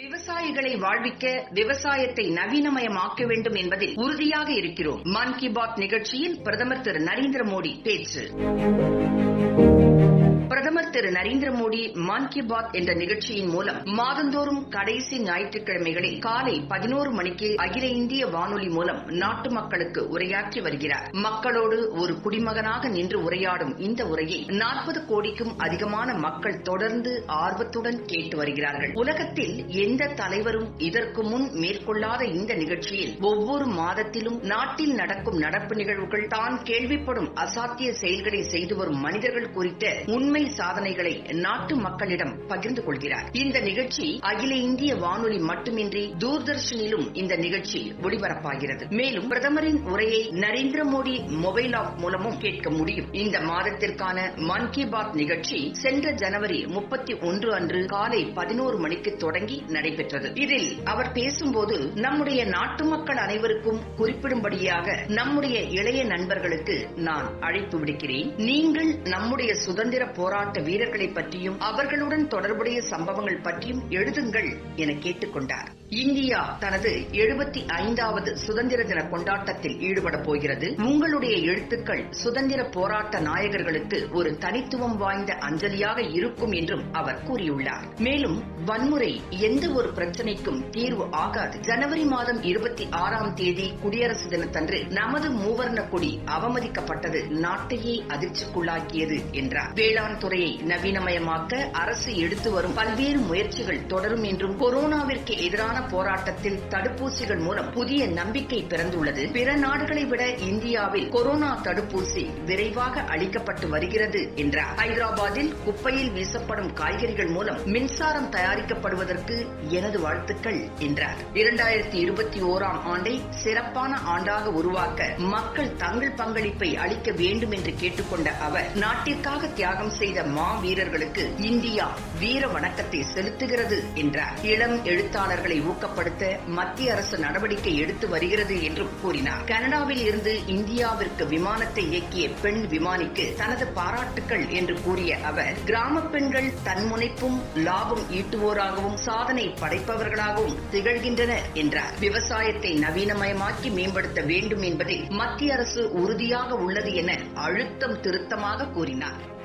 விவசாயிகளை வாழ்விக்க விவசாயத்தை நவீனமயமாக்க வேண்டும் என்பதில் உறுதியாக இருக்கிறோம். மன் கி பாத் நிகழ்ச்சியில் பிரதமர் திரு நரேந்திர மோடி பேச்சு. திரு நரேந்திர மோடி மன் கி பாத் என்ற நிகழ்ச்சியின் மூலம் மாதந்தோறும் கடைசி ஞாயிற்றுக்கிழமைகளில் காலை பதினோரு மணிக்கு அகில இந்திய வானொலி மூலம் நாட்டு மக்களுக்கு உரையாற்றி வருகிறார். மக்களோடு ஒரு குடிமகனாக நின்று உரையாடும் இந்த உரையை நாற்பது கோடிக்கும் அதிகமான மக்கள் தொடர்ந்து ஆர்வத்துடன் கேட்டு வருகிறார்கள். உலகத்தில் எந்த தலைவரும் இதற்கு முன் மேற்கொள்ளாத இந்த நிகழ்ச்சியில் ஒவ்வொரு மாதத்திலும் நாட்டில் நடக்கும் நடப்பு நிகழ்வுகள் தான் கேள்விப்படும் அசாத்திய செயல்களை செய்து வரும் மனிதர்கள் குறித்த உண்மை சாதனை சாதனைகளை நாட்டு மக்களிடம் பகிர்ந்து கொள்கிறார். இந்த நிகழ்ச்சி அகில இந்திய வானொலி மட்டுமின்றி தூர்தர்ஷனிலும் இந்த நிகழ்ச்சி ஒளிபரப்பாகிறது. மேலும் பிரதமரின் உரையை நரேந்திர மோடி மொபைல் ஆப் மூலமும் கேட்க முடியும். இந்த மாதத்திற்கான மன் கி பாத் நிகழ்ச்சி சென்ற ஜனவரி முப்பத்தி ஒன்று அன்று காலை பதினோரு மணிக்கு தொடங்கி நடைபெற்றது. இதில் அவர் பேசும்போது நம்முடைய நாட்டு மக்கள் அனைவருக்கும் குறிப்பிடும்படியாக நம்முடைய இளைய நண்பர்களுக்கு நான் அழைப்பு விடுக்கிறேன். நீங்கள் நம்முடைய சுதந்திர போராட்ட வீரர் வீரர்களை பற்றியும் அவர்களுடன் தொடர்புடைய சம்பவங்கள் பற்றியும் எழுதுங்கள் என கேட்டுக்கொண்டார். இந்தியா தனது எழுபத்தி ஐந்தாவது சுதந்திர தின கொண்டாட்டத்தில் ஈடுபட போகிறது. உங்களுடைய எழுத்துக்கள் சுதந்திர போராட்ட நாயகர்களுக்கு ஒரு தனித்துவம் வாய்ந்த அஞ்சலியாக இருக்கும் என்றும் அவர் கூறியுள்ளார். மேலும் வன்முறை எந்த ஒரு பிரச்சனைக்கும் தீர்வு ஆகாது. ஜனவரி மாதம் இருபத்தி ஆறாம் தேதி குடியரசு தினத்தன்று நமது மூவர்ண கொடி அவமதிக்கப்பட்டது நாட்டையே அதிர்ச்சிக்குள்ளாக்கியது என்றார். வேளாண் துறையை நவீனமயமாக்க அரசு எடுத்து வரும் பல்வேறு முயற்சிகள் தொடரும் என்றும் கொரோனாவிற்கு எதிரான போராட்டத்தில் தடுப்பூசிகள் மூலம் புதிய நம்பிக்கை பிறந்துள்ளது. பிற நாடுகளை விட இந்தியாவில் கொரோனா தடுப்பூசி விரைவாக அளிக்கப்பட்டு வருகிறது என்றார். ஹைதராபாத்தில் குப்பையில் வீசப்படும் காய்கறிகள் மூலம் மின்சாரம் தயாரிக்கப்படுவதற்கு எனது வாழ்த்துக்கள் என்றார். இரண்டாயிரத்தி இருபத்தி ஓராம் ஆண்டை சிறப்பான ஆண்டாக உருவாக்க மக்கள் தங்கள் பங்களிப்பை அளிக்க வேண்டும் என்று கேட்டுக்கொண்ட அவர் நாட்டிற்காக தியாகம் செய்த மா வீரர்களுக்கு இந்தியா வீர வணக்கத்தை செலுத்துகிறது என்றார். இளம் எழுத்தாளர்களை ஊக்கப்படுத்த மத்திய அரசு நடவடிக்கை எடுத்து வருகிறது என்றும் கூறினார். கனடாவில் இருந்து இந்தியாவிற்கு விமானத்தை இயக்கிய பெண் விமானிக்கு தனது பாராட்டுக்கள் என்று கூறிய அவர் கிராம பெண்கள் தன்முனைப்பும் லாபம் ஈட்டுவோராகவும் சாதனை படைப்பவர்களாகவும் திகழ்கின்றனர் என்றார். விவசாயத்தை நவீனமயமாக்கி மேம்படுத்த வேண்டும் என்பதில் மத்திய அரசு உறுதியாக உள்ளது என அழுத்தம் திருத்தமாக கூறினார்.